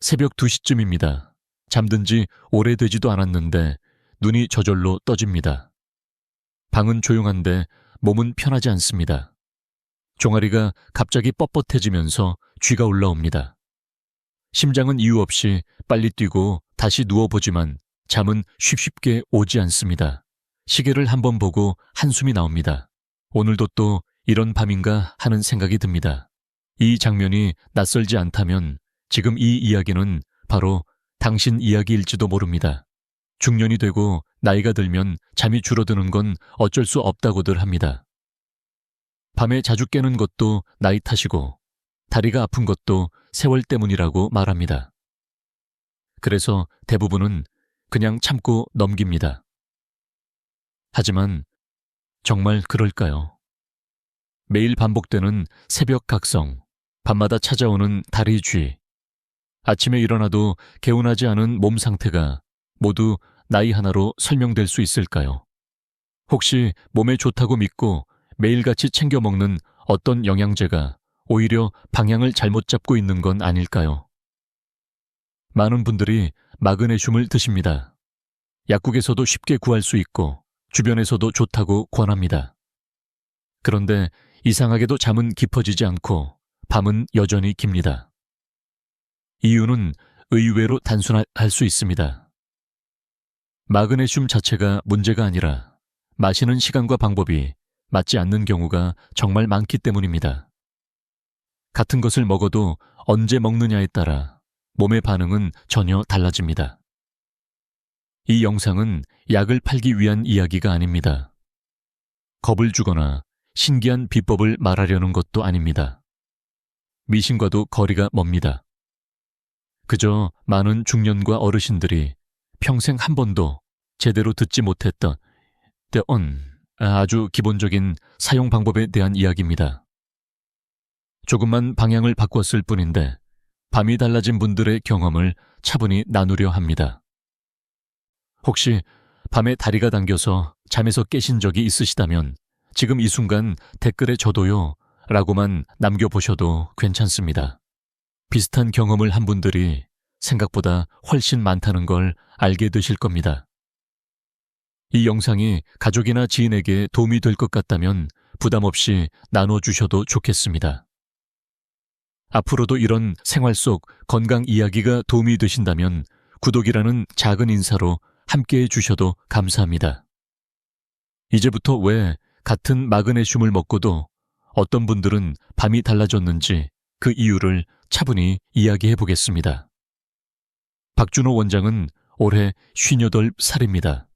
새벽 2시쯤입니다. 잠든 지 오래되지도 않았는데 눈이 저절로 떠집니다. 방은 조용한데 몸은 편하지 않습니다. 종아리가 갑자기 뻣뻣해지면서 쥐가 올라옵니다. 심장은 이유 없이 빨리 뛰고 다시 누워보지만 잠은 쉽쉽게 오지 않습니다. 시계를 한번 보고 한숨이 나옵니다. 오늘도 또 이런 밤인가 하는 생각이 듭니다. 이 장면이 낯설지 않다면 지금 이 이야기는 바로 당신 이야기일지도 모릅니다. 중년이 되고 나이가 들면 잠이 줄어드는 건 어쩔 수 없다고들 합니다. 밤에 자주 깨는 것도 나이 탓이고 다리가 아픈 것도 세월 때문이라고 말합니다. 그래서 대부분은 그냥 참고 넘깁니다. 하지만 정말 그럴까요? 매일 반복되는 새벽 각성, 밤마다 찾아오는 다리 쥐, 아침에 일어나도 개운하지 않은 몸 상태가 모두 나이 하나로 설명될 수 있을까요? 혹시 몸에 좋다고 믿고 매일같이 챙겨 먹는 어떤 영양제가 오히려 방향을 잘못 잡고 있는 건 아닐까요? 많은 분들이 마그네슘을 드십니다. 약국에서도 쉽게 구할 수 있고 주변에서도 좋다고 권합니다. 그런데 이상하게도 잠은 깊어지지 않고 밤은 여전히 깁니다. 이유는 의외로 단순할 수 있습니다. 마그네슘 자체가 문제가 아니라 마시는 시간과 방법이 맞지 않는 경우가 정말 많기 때문입니다. 같은 것을 먹어도 언제 먹느냐에 따라 몸의 반응은 전혀 달라집니다. 이 영상은 약을 팔기 위한 이야기가 아닙니다. 겁을 주거나 신기한 비법을 말하려는 것도 아닙니다. 미신과도 거리가 멉니다. 그저 많은 중년과 어르신들이 평생 한 번도 제대로 듣지 못했던 때언 아주 기본적인 사용 방법에 대한 이야기입니다. 조금만 방향을 바꿨을 뿐인데 밤이 달라진 분들의 경험을 차분히 나누려 합니다. 혹시 밤에 다리가 당겨서 잠에서 깨신 적이 있으시다면 지금 이 순간 댓글에 저도요 라고만 남겨보셔도 괜찮습니다. 비슷한 경험을 한 분들이 생각보다 훨씬 많다는 걸 알게 되실 겁니다. 이 영상이 가족이나 지인에게 도움이 될 것 같다면 부담 없이 나눠주셔도 좋겠습니다. 앞으로도 이런 생활 속 건강 이야기가 도움이 되신다면 구독이라는 작은 인사로 함께 해주셔도 감사합니다. 이제부터 왜 같은 마그네슘을 먹고도 어떤 분들은 밤이 달라졌는지 그 이유를 차분히 이야기해 보겠습니다. 박준호 원장은 올해 58살입니다.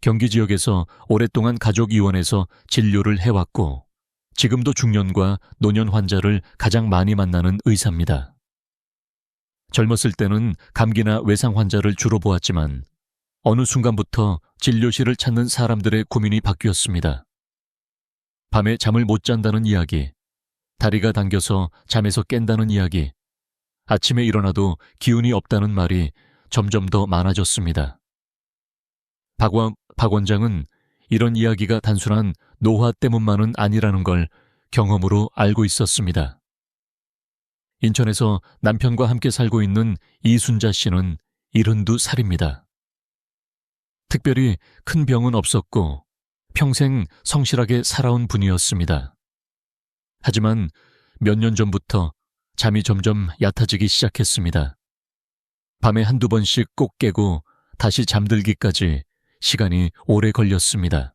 경기 지역에서 오랫동안 가족의원에서 진료를 해왔고 지금도 중년과 노년 환자를 가장 많이 만나는 의사입니다. 젊었을 때는 감기나 외상 환자를 주로 보았지만 어느 순간부터 진료실을 찾는 사람들의 고민이 바뀌었습니다. 밤에 잠을 못 잔다는 이야기, 다리가 당겨서 잠에서 깬다는 이야기, 아침에 일어나도 기운이 없다는 말이 점점 더 많아졌습니다. 박, 원, 박 원장은 이런 이야기가 단순한 노화 때문만은 아니라는 걸 경험으로 알고 있었습니다. 인천에서 남편과 함께 살고 있는 이순자 씨는 72살입니다. 특별히 큰 병은 없었고 평생 성실하게 살아온 분이었습니다. 하지만 몇 년 전부터 잠이 점점 얕아지기 시작했습니다. 밤에 한두 번씩 꼭 깨고 다시 잠들기까지 시간이 오래 걸렸습니다.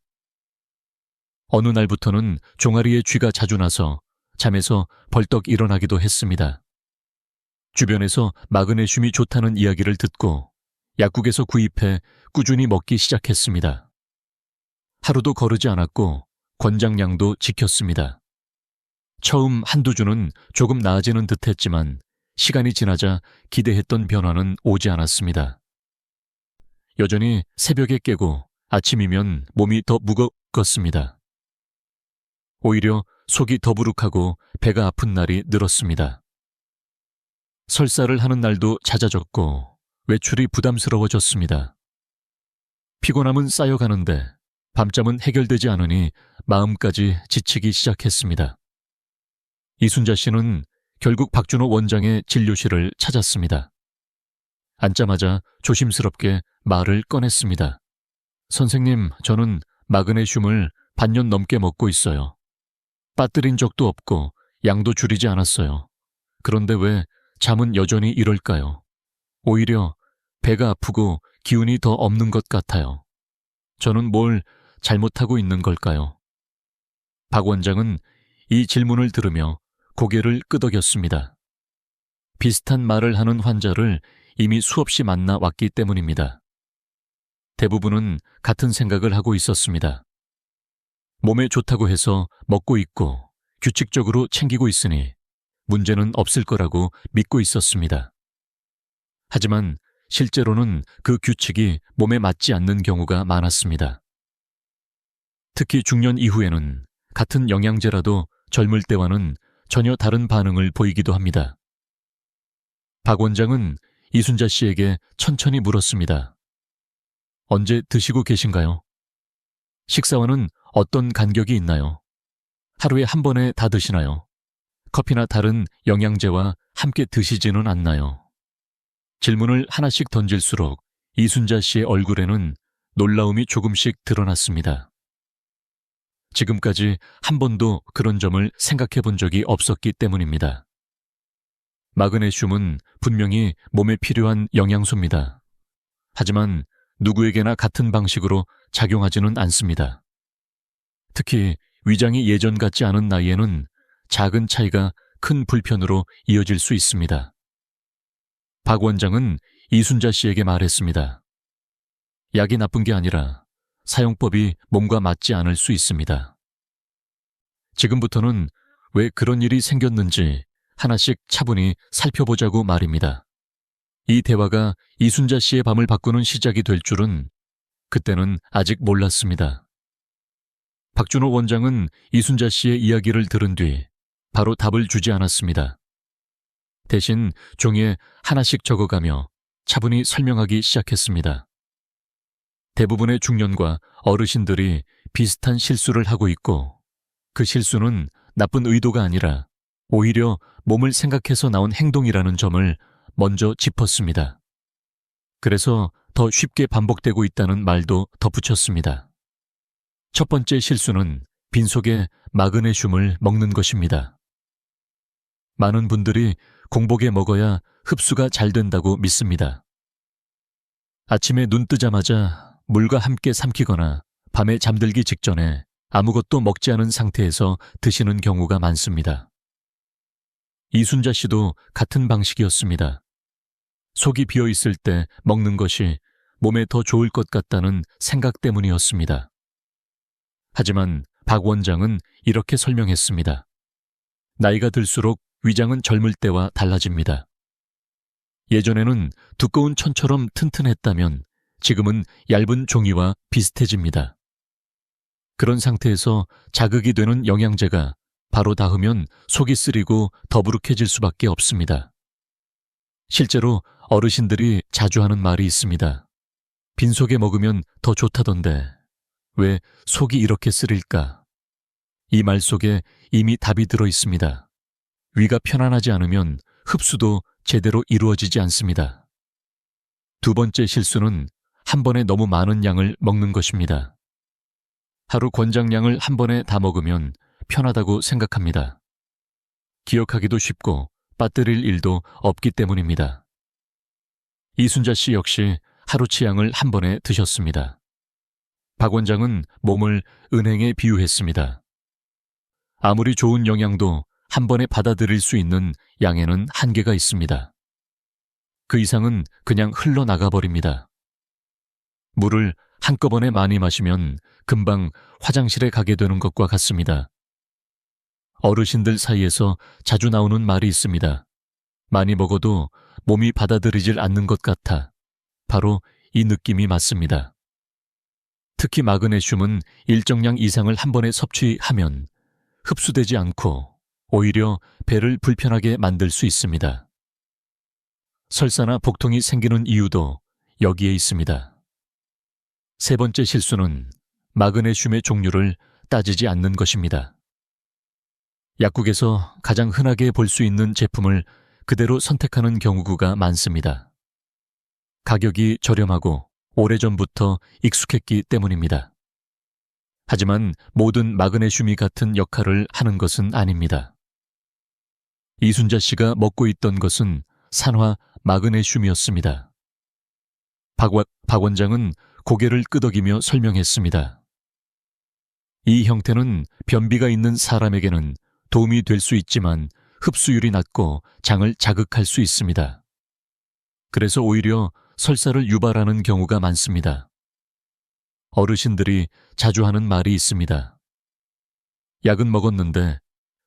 어느 날부터는 종아리에 쥐가 자주 나서 잠에서 벌떡 일어나기도 했습니다. 주변에서 마그네슘이 좋다는 이야기를 듣고 약국에서 구입해 꾸준히 먹기 시작했습니다. 하루도 거르지 않았고 권장량도 지켰습니다. 처음 한두 주는 조금 나아지는 듯 했지만 시간이 지나자 기대했던 변화는 오지 않았습니다. 여전히 새벽에 깨고 아침이면 몸이 더 무겁겠습니다. 오히려 속이 더부룩하고 배가 아픈 날이 늘었습니다. 설사를 하는 날도 잦아졌고 외출이 부담스러워졌습니다. 피곤함은 쌓여가는데 밤잠은 해결되지 않으니 마음까지 지치기 시작했습니다. 이순자 씨는 결국 박준호 원장의 진료실을 찾았습니다. 앉자마자 조심스럽게 말을 꺼냈습니다. 선생님, 저는 마그네슘을 반년 넘게 먹고 있어요. 빠뜨린 적도 없고 양도 줄이지 않았어요. 그런데 왜 잠은 여전히 이럴까요? 오히려 배가 아프고 기운이 더 없는 것 같아요. 저는 뭘 잘못하고 있는 걸까요? 박 원장은 이 질문을 들으며 고개를 끄덕였습니다. 비슷한 말을 하는 환자를 이미 수없이 만나 왔기 때문입니다. 대부분은 같은 생각을 하고 있었습니다. 몸에 좋다고 해서 먹고 있고 규칙적으로 챙기고 있으니 문제는 없을 거라고 믿고 있었습니다. 하지만 실제로는 그 규칙이 몸에 맞지 않는 경우가 많았습니다. 특히 중년 이후에는 같은 영양제라도 젊을 때와는 전혀 다른 반응을 보이기도 합니다. 박 원장은 이순자 씨에게 천천히 물었습니다. 언제 드시고 계신가요? 식사와는 어떤 간격이 있나요? 하루에 한 번에 다 드시나요? 커피나 다른 영양제와 함께 드시지는 않나요? 질문을 하나씩 던질수록 이순자 씨의 얼굴에는 놀라움이 조금씩 드러났습니다. 지금까지 한 번도 그런 점을 생각해 본 적이 없었기 때문입니다. 마그네슘은 분명히 몸에 필요한 영양소입니다. 하지만 누구에게나 같은 방식으로 작용하지는 않습니다. 특히 위장이 예전 같지 않은 나이에는 작은 차이가 큰 불편으로 이어질 수 있습니다. 박 원장은 이순자 씨에게 말했습니다. 약이 나쁜 게 아니라 사용법이 몸과 맞지 않을 수 있습니다. 지금부터는 왜 그런 일이 생겼는지 하나씩 차분히 살펴보자고 말입니다. 이 대화가 이순자 씨의 밤을 바꾸는 시작이 될 줄은 그때는 아직 몰랐습니다. 박준호 원장은 이순자 씨의 이야기를 들은 뒤 바로 답을 주지 않았습니다. 대신 종이에 하나씩 적어가며 차분히 설명하기 시작했습니다. 대부분의 중년과 어르신들이 비슷한 실수를 하고 있고 그 실수는 나쁜 의도가 아니라 오히려 몸을 생각해서 나온 행동이라는 점을 먼저 짚었습니다. 그래서 더 쉽게 반복되고 있다는 말도 덧붙였습니다. 첫 번째 실수는 빈속에 마그네슘을 먹는 것입니다. 많은 분들이 공복에 먹어야 흡수가 잘 된다고 믿습니다. 아침에 눈 뜨자마자 물과 함께 삼키거나 밤에 잠들기 직전에 아무것도 먹지 않은 상태에서 드시는 경우가 많습니다. 이순자 씨도 같은 방식이었습니다. 속이 비어 있을 때 먹는 것이 몸에 더 좋을 것 같다는 생각 때문이었습니다. 하지만 박 원장은 이렇게 설명했습니다. 나이가 들수록 위장은 젊을 때와 달라집니다. 예전에는 두꺼운 천처럼 튼튼했다면 지금은 얇은 종이와 비슷해집니다. 그런 상태에서 자극이 되는 영양제가 바로 닿으면 속이 쓰리고 더부룩해질 수밖에 없습니다. 실제로 어르신들이 자주 하는 말이 있습니다. 빈속에 먹으면 더 좋다던데 왜 속이 이렇게 쓰릴까? 이 말 속에 이미 답이 들어 있습니다. 위가 편안하지 않으면 흡수도 제대로 이루어지지 않습니다. 두 번째 실수는 한 번에 너무 많은 양을 먹는 것입니다. 하루 권장량을 한 번에 다 먹으면 편하다고 생각합니다. 기억하기도 쉽고 빠뜨릴 일도 없기 때문입니다. 이순자 씨 역시 하루 치 양을 한 번에 드셨습니다. 박 원장은 몸을 은행에 비유했습니다. 아무리 좋은 영양도 한 번에 받아들일 수 있는 양에는 한계가 있습니다. 그 이상은 그냥 흘러나가 버립니다. 물을 한꺼번에 많이 마시면 금방 화장실에 가게 되는 것과 같습니다. 어르신들 사이에서 자주 나오는 말이 있습니다. 많이 먹어도 몸이 받아들이질 않는 것 같아. 바로 이 느낌이 맞습니다. 특히 마그네슘은 일정량 이상을 한 번에 섭취하면 흡수되지 않고 오히려 배를 불편하게 만들 수 있습니다. 설사나 복통이 생기는 이유도 여기에 있습니다. 세 번째 실수는 마그네슘의 종류를 따지지 않는 것입니다. 약국에서 가장 흔하게 볼 수 있는 제품을 그대로 선택하는 경우가 많습니다. 가격이 저렴하고 오래전부터 익숙했기 때문입니다. 하지만 모든 마그네슘이 같은 역할을 하는 것은 아닙니다. 이순자 씨가 먹고 있던 것은 산화 마그네슘이었습니다. 박, 원- 박 원장은 고개를 끄덕이며 설명했습니다. 이 형태는 변비가 있는 사람에게는 도움이 될 수 있지만 흡수율이 낮고 장을 자극할 수 있습니다. 그래서 오히려 설사를 유발하는 경우가 많습니다. 어르신들이 자주 하는 말이 있습니다. 약은 먹었는데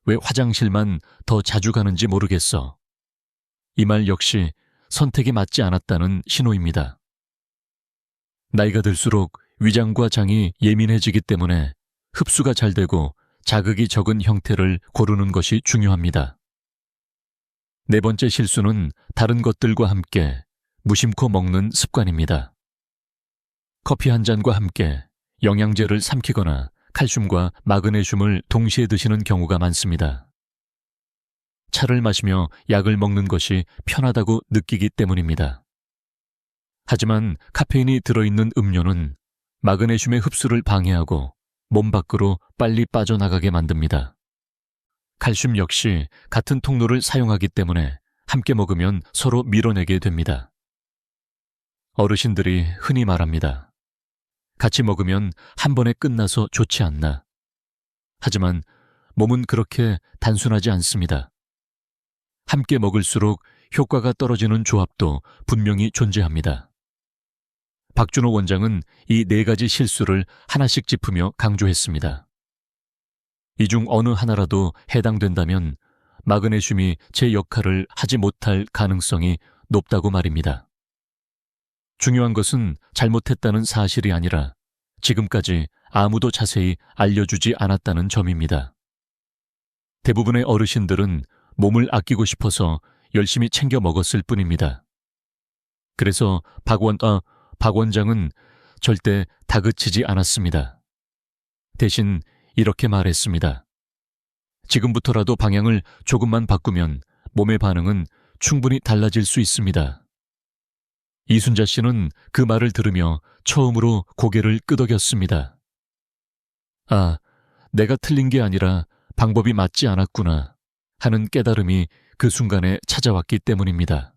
왜 화장실만 더 자주 가는지 모르겠어. 이 말 역시 선택이 맞지 않았다는 신호입니다. 나이가 들수록 위장과 장이 예민해지기 때문에 흡수가 잘 되고 자극이 적은 형태를 고르는 것이 중요합니다. 네 번째 실수는 다른 것들과 함께 무심코 먹는 습관입니다. 커피 한 잔과 함께 영양제를 삼키거나 칼슘과 마그네슘을 동시에 드시는 경우가 많습니다. 차를 마시며 약을 먹는 것이 편하다고 느끼기 때문입니다. 하지만 카페인이 들어있는 음료는 마그네슘의 흡수를 방해하고 몸 밖으로 빨리 빠져나가게 만듭니다. 칼슘 역시 같은 통로를 사용하기 때문에 함께 먹으면 서로 밀어내게 됩니다. 어르신들이 흔히 말합니다. 같이 먹으면 한 번에 끝나서 좋지 않나. 하지만 몸은 그렇게 단순하지 않습니다. 함께 먹을수록 효과가 떨어지는 조합도 분명히 존재합니다. 박준호 원장은 이 네 가지 실수를 하나씩 짚으며 강조했습니다. 이 중 어느 하나라도 해당된다면 마그네슘이 제 역할을 하지 못할 가능성이 높다고 말입니다. 중요한 것은 잘못했다는 사실이 아니라 지금까지 아무도 자세히 알려주지 않았다는 점입니다. 대부분의 어르신들은 몸을 아끼고 싶어서 열심히 챙겨 먹었을 뿐입니다. 그래서 박원, 아, 박 원장은 절대 다그치지 않았습니다. 대신 이렇게 말했습니다. 지금부터라도 방향을 조금만 바꾸면 몸의 반응은 충분히 달라질 수 있습니다. 이순자 씨는 그 말을 들으며 처음으로 고개를 끄덕였습니다. 아, 내가 틀린 게 아니라 방법이 맞지 않았구나 하는 깨달음이 그 순간에 찾아왔기 때문입니다.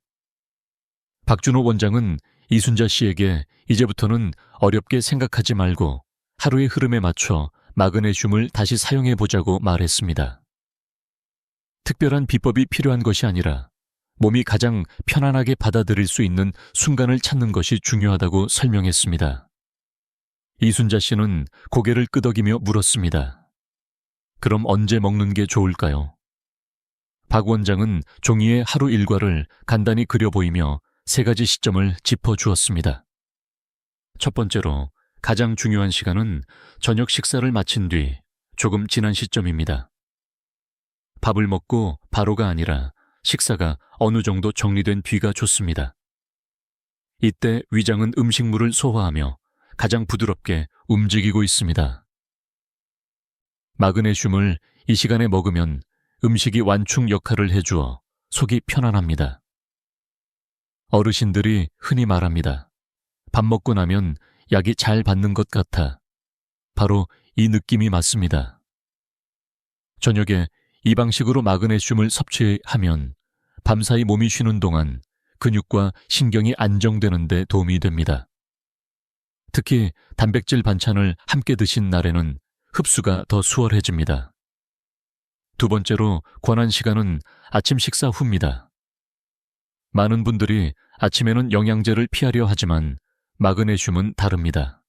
박준호 원장은 이순자 씨에게 이제부터는 어렵게 생각하지 말고 하루의 흐름에 맞춰 마그네슘을 다시 사용해 보자고 말했습니다. 특별한 비법이 필요한 것이 아니라 몸이 가장 편안하게 받아들일 수 있는 순간을 찾는 것이 중요하다고 설명했습니다. 이순자 씨는 고개를 끄덕이며 물었습니다. 그럼 언제 먹는 게 좋을까요? 박 원장은 종이에 하루 일과를 간단히 그려 보이며 세 가지 시점을 짚어 주었습니다. 첫 번째로 가장 중요한 시간은 저녁 식사를 마친 뒤 조금 지난 시점입니다. 밥을 먹고 바로가 아니라 식사가 어느 정도 정리된 뒤가 좋습니다. 이때 위장은 음식물을 소화하며 가장 부드럽게 움직이고 있습니다. 마그네슘을 이 시간에 먹으면 음식이 완충 역할을 해주어 속이 편안합니다. 어르신들이 흔히 말합니다. 밥 먹고 나면 약이 잘 받는 것 같아. 바로 이 느낌이 맞습니다. 저녁에 이 방식으로 마그네슘을 섭취하면 밤사이 몸이 쉬는 동안 근육과 신경이 안정되는 데 도움이 됩니다. 특히 단백질 반찬을 함께 드신 날에는 흡수가 더 수월해집니다. 두 번째로 권한 시간은 아침 식사 후입니다. 많은 분들이 아침에는 영양제를 피하려 하지만 마그네슘은 다릅니다.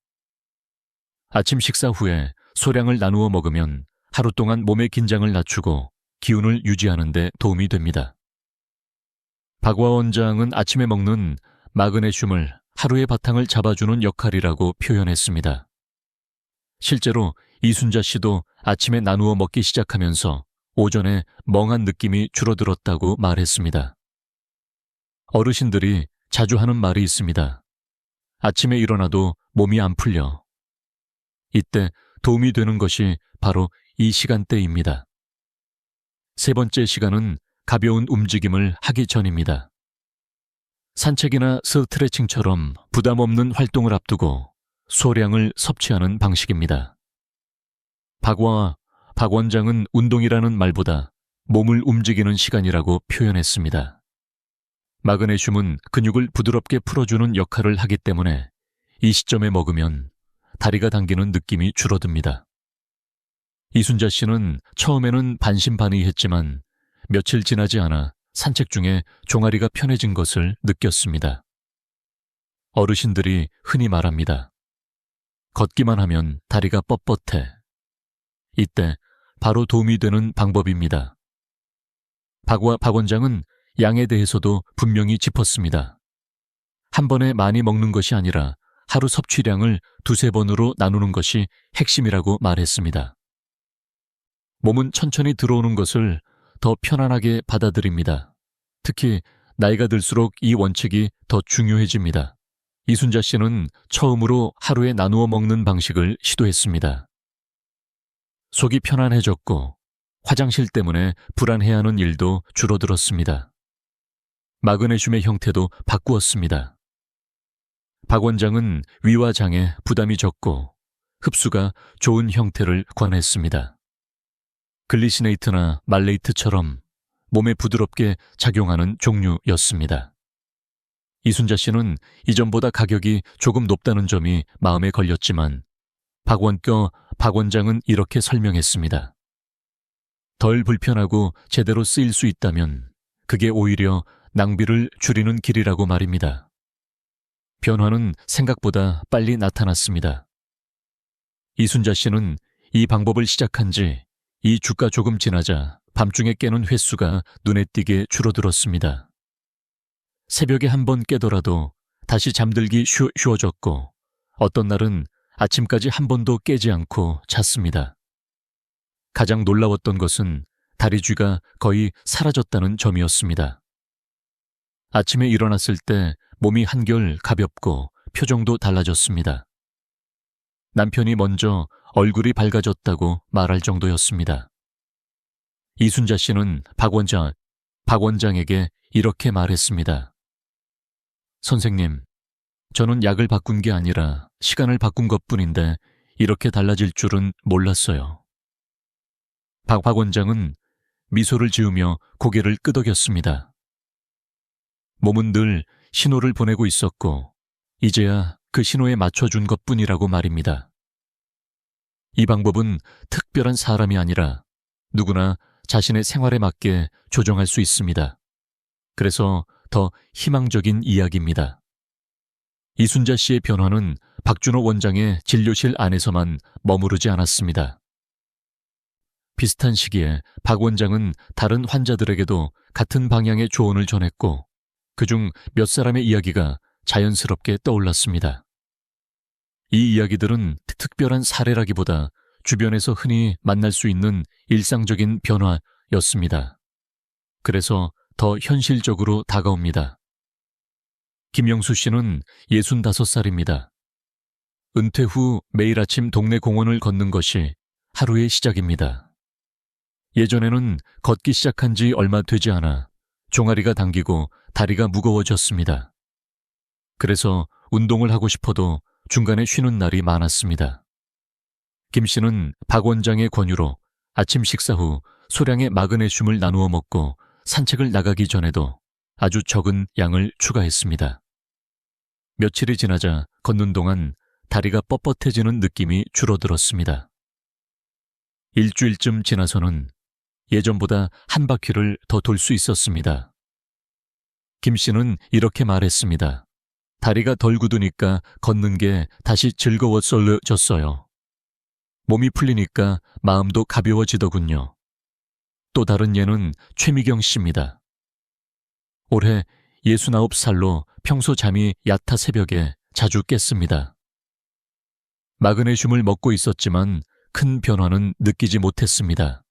아침 식사 후에 소량을 나누어 먹으면 하루 동안 몸의 긴장을 낮추고 기운을 유지하는 데 도움이 됩니다. 박화 원장은 아침에 먹는 마그네슘을 하루의 바탕을 잡아주는 역할이라고 표현했습니다. 실제로 이순자 씨도 아침에 나누어 먹기 시작하면서 오전에 멍한 느낌이 줄어들었다고 말했습니다. 어르신들이 자주 하는 말이 있습니다. 아침에 일어나도 몸이 안 풀려. 이때 도움이 되는 것이 바로 이 시간대입니다. 세 번째 시간은 가벼운 움직임을 하기 전입니다. 산책이나 스트레칭처럼 부담 없는 활동을 앞두고 소량을 섭취하는 방식입니다. 박와 박 원장은 운동이라는 말보다 몸을 움직이는 시간이라고 표현했습니다. 마그네슘은 근육을 부드럽게 풀어주는 역할을 하기 때문에 이 시점에 먹으면 다리가 당기는 느낌이 줄어듭니다. 이순자 씨는 처음에는 반신반의했지만 며칠 지나지 않아 산책 중에 종아리가 편해진 것을 느꼈습니다. 어르신들이 흔히 말합니다. 걷기만 하면 다리가 뻣뻣해. 이때 바로 도움이 되는 방법입니다. 박와 박 원장은 양에 대해서도 분명히 짚었습니다. 한 번에 많이 먹는 것이 아니라 하루 섭취량을 두세 번으로 나누는 것이 핵심이라고 말했습니다. 몸은 천천히 들어오는 것을 더 편안하게 받아들입니다. 특히 나이가 들수록 이 원칙이 더 중요해집니다. 이순자 씨는 처음으로 하루에 나누어 먹는 방식을 시도했습니다. 속이 편안해졌고 화장실 때문에 불안해하는 일도 줄어들었습니다. 마그네슘의 형태도 바꾸었습니다. 박 원장은 위와 장에 부담이 적고 흡수가 좋은 형태를 권했습니다. 글리시네이트나 말레이트처럼 몸에 부드럽게 작용하는 종류였습니다. 이순자 씨는 이전보다 가격이 조금 높다는 점이 마음에 걸렸지만 박원껴 박 원장은 이렇게 설명했습니다. 덜 불편하고 제대로 쓰일 수 있다면 그게 오히려 낭비를 줄이는 길이라고 말입니다. 변화는 생각보다 빨리 나타났습니다. 이순자 씨는 이 방법을 시작한 지 이 주가 조금 지나자 밤중에 깨는 횟수가 눈에 띄게 줄어들었습니다. 새벽에 한 번 깨더라도 다시 잠들기 쉬, 쉬워졌고 어떤 날은 아침까지 한 번도 깨지 않고 잤습니다. 가장 놀라웠던 것은 다리 쥐가 거의 사라졌다는 점이었습니다. 아침에 일어났을 때 몸이 한결 가볍고 표정도 달라졌습니다. 남편이 먼저 얼굴이 밝아졌다고 말할 정도였습니다. 이순자 씨는 박 원장, 박 원장에게 이렇게 말했습니다. 선생님, 저는 약을 바꾼 게 아니라 시간을 바꾼 것 뿐인데 이렇게 달라질 줄은 몰랐어요. 박, 박 원장은 미소를 지으며 고개를 끄덕였습니다. 몸은 늘 신호를 보내고 있었고, 이제야 그 신호에 맞춰준 것 뿐이라고 말입니다. 이 방법은 특별한 사람이 아니라 누구나 자신의 생활에 맞게 조정할 수 있습니다. 그래서 더 희망적인 이야기입니다. 이순자 씨의 변화는 박준호 원장의 진료실 안에서만 머무르지 않았습니다. 비슷한 시기에 박 원장은 다른 환자들에게도 같은 방향의 조언을 전했고 그중 몇 사람의 이야기가 자연스럽게 떠올랐습니다. 이 이야기들은 특별한 사례라기보다 주변에서 흔히 만날 수 있는 일상적인 변화였습니다. 그래서 더 현실적으로 다가옵니다. 김영수 씨는 65살입니다. 은퇴 후 매일 아침 동네 공원을 걷는 것이 하루의 시작입니다. 예전에는 걷기 시작한 지 얼마 되지 않아 종아리가 당기고 다리가 무거워졌습니다. 그래서 운동을 하고 싶어도 중간에 쉬는 날이 많았습니다. 김 씨는 박 원장의 권유로 아침 식사 후 소량의 마그네슘을 나누어 먹고 산책을 나가기 전에도 아주 적은 양을 추가했습니다. 며칠이 지나자 걷는 동안 다리가 뻣뻣해지는 느낌이 줄어들었습니다. 일주일쯤 지나서는 예전보다 한 바퀴를 더 돌 수 있었습니다. 김 씨는 이렇게 말했습니다. 다리가 덜 굳으니까 걷는 게 다시 즐거워졌어요. 몸이 풀리니까 마음도 가벼워지더군요. 또 다른 예는 최미경 씨입니다. 올해 69살로 평소 잠이 얕아 새벽에 자주 깼습니다. 마그네슘을 먹고 있었지만 큰 변화는 느끼지 못했습니다.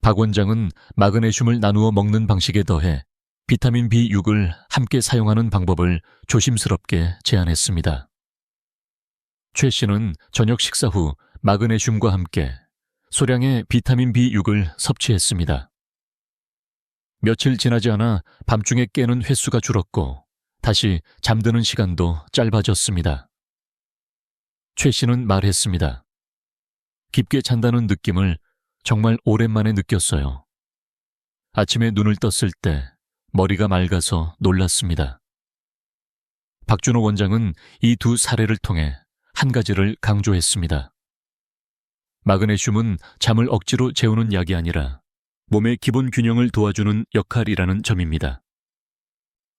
박 원장은 마그네슘을 나누어 먹는 방식에 더해 비타민 B6을 함께 사용하는 방법을 조심스럽게 제안했습니다. 최 씨는 저녁 식사 후 마그네슘과 함께 소량의 비타민 B6을 섭취했습니다. 며칠 지나지 않아 밤중에 깨는 횟수가 줄었고 다시 잠드는 시간도 짧아졌습니다. 최 씨는 말했습니다. 깊게 잔다는 느낌을 정말 오랜만에 느꼈어요. 아침에 눈을 떴을 때 머리가 맑아서 놀랐습니다. 박준호 원장은 이 두 사례를 통해 한 가지를 강조했습니다. 마그네슘은 잠을 억지로 재우는 약이 아니라 몸의 기본 균형을 도와주는 역할이라는 점입니다.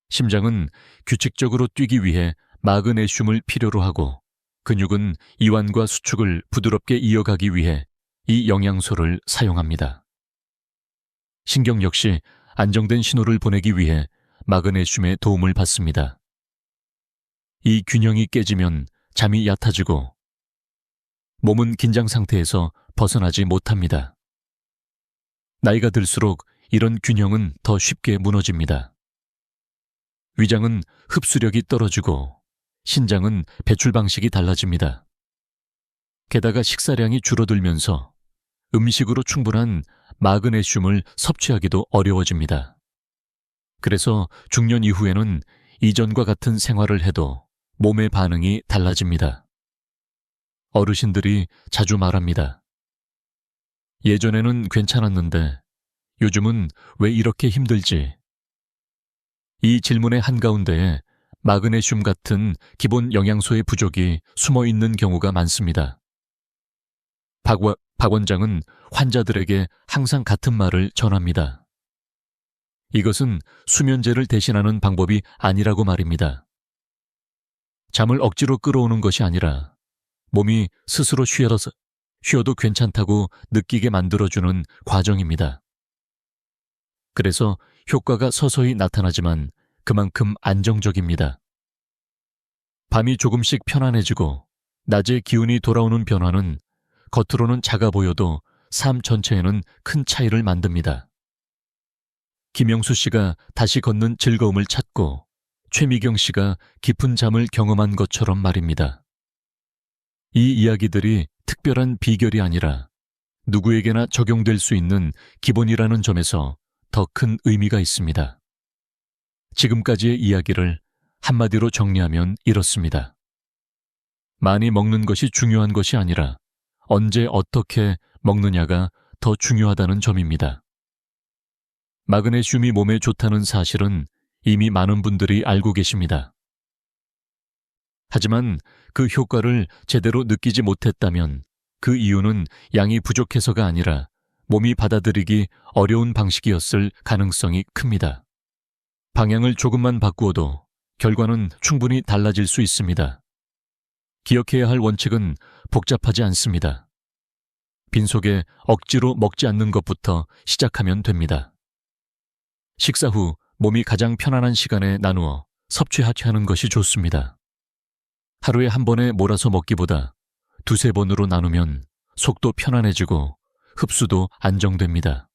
심장은 규칙적으로 뛰기 위해 마그네슘을 필요로 하고 근육은 이완과 수축을 부드럽게 이어가기 위해 이 영양소를 사용합니다. 신경 역시 안정된 신호를 보내기 위해 마그네슘의 도움을 받습니다. 이 균형이 깨지면 잠이 얕아지고 몸은 긴장 상태에서 벗어나지 못합니다. 나이가 들수록 이런 균형은 더 쉽게 무너집니다. 위장은 흡수력이 떨어지고 신장은 배출 방식이 달라집니다. 게다가 식사량이 줄어들면서 음식으로 충분한 마그네슘을 섭취하기도 어려워집니다. 그래서 중년 이후에는 이전과 같은 생활을 해도 몸의 반응이 달라집니다. 어르신들이 자주 말합니다. 예전에는 괜찮았는데 요즘은 왜 이렇게 힘들지? 이 질문의 한가운데에 마그네슘 같은 기본 영양소의 부족이 숨어 있는 경우가 많습니다. 박, 와, 박 원장은 환자들에게 항상 같은 말을 전합니다. 이것은 수면제를 대신하는 방법이 아니라고 말입니다. 잠을 억지로 끌어오는 것이 아니라 몸이 스스로 쉬어서 쉬어도 괜찮다고 느끼게 만들어주는 과정입니다. 그래서 효과가 서서히 나타나지만 그만큼 안정적입니다. 밤이 조금씩 편안해지고 낮에 기운이 돌아오는 변화는 겉으로는 작아 보여도 삶 전체에는 큰 차이를 만듭니다. 김영수 씨가 다시 걷는 즐거움을 찾고 최미경 씨가 깊은 잠을 경험한 것처럼 말입니다. 이 이야기들이 특별한 비결이 아니라 누구에게나 적용될 수 있는 기본이라는 점에서 더 큰 의미가 있습니다. 지금까지의 이야기를 한마디로 정리하면 이렇습니다. 많이 먹는 것이 중요한 것이 아니라 언제 어떻게 먹느냐가 더 중요하다는 점입니다. 마그네슘이 몸에 좋다는 사실은 이미 많은 분들이 알고 계십니다. 하지만 그 효과를 제대로 느끼지 못했다면 그 이유는 양이 부족해서가 아니라 몸이 받아들이기 어려운 방식이었을 가능성이 큽니다. 방향을 조금만 바꾸어도 결과는 충분히 달라질 수 있습니다. 기억해야 할 원칙은 복잡하지 않습니다. 빈속에 억지로 먹지 않는 것부터 시작하면 됩니다. 식사 후 몸이 가장 편안한 시간에 나누어 섭취하는 것이 좋습니다. 하루에 한 번에 몰아서 먹기보다 두세 번으로 나누면 속도 편안해지고 흡수도 안정됩니다.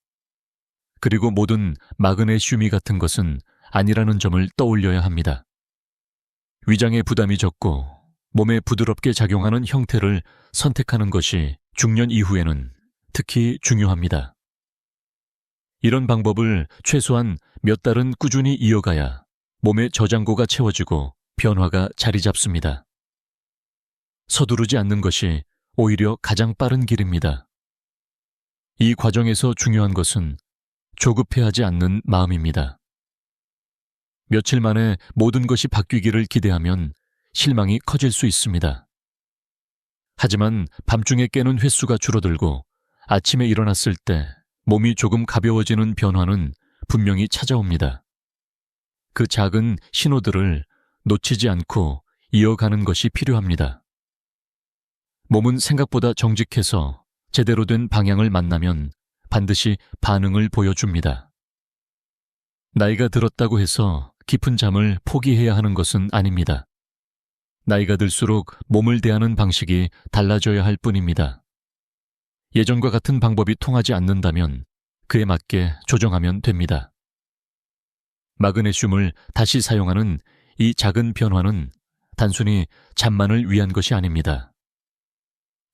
그리고 모든 마그네슘이 같은 것은 아니라는 점을 떠올려야 합니다. 위장의 부담이 적고 몸에 부드럽게 작용하는 형태를 선택하는 것이 중년 이후에는 특히 중요합니다. 이런 방법을 최소한 몇 달은 꾸준히 이어가야 몸의 저장고가 채워지고 변화가 자리 잡습니다. 서두르지 않는 것이 오히려 가장 빠른 길입니다. 이 과정에서 중요한 것은 조급해하지 않는 마음입니다. 며칠 만에 모든 것이 바뀌기를 기대하면 실망이 커질 수 있습니다. 하지만 밤중에 깨는 횟수가 줄어들고 아침에 일어났을 때 몸이 조금 가벼워지는 변화는 분명히 찾아옵니다. 그 작은 신호들을 놓치지 않고 이어가는 것이 필요합니다. 몸은 생각보다 정직해서 제대로 된 방향을 만나면 반드시 반응을 보여줍니다. 나이가 들었다고 해서 깊은 잠을 포기해야 하는 것은 아닙니다. 나이가 들수록 몸을 대하는 방식이 달라져야 할 뿐입니다. 예전과 같은 방법이 통하지 않는다면 그에 맞게 조정하면 됩니다. 마그네슘을 다시 사용하는 이 작은 변화는 단순히 잠만을 위한 것이 아닙니다.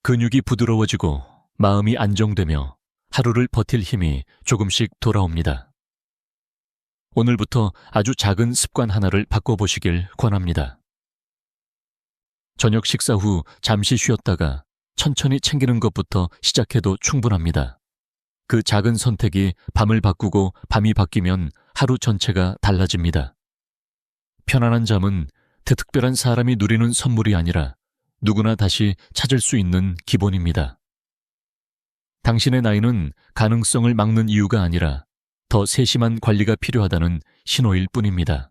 근육이 부드러워지고 마음이 안정되며 하루를 버틸 힘이 조금씩 돌아옵니다. 오늘부터 아주 작은 습관 하나를 바꿔보시길 권합니다. 저녁 식사 후 잠시 쉬었다가 천천히 챙기는 것부터 시작해도 충분합니다. 그 작은 선택이 밤을 바꾸고 밤이 바뀌면 하루 전체가 달라집니다. 편안한 잠은 특별한 사람이 누리는 선물이 아니라 누구나 다시 찾을 수 있는 기본입니다. 당신의 나이는 가능성을 막는 이유가 아니라 더 세심한 관리가 필요하다는 신호일 뿐입니다.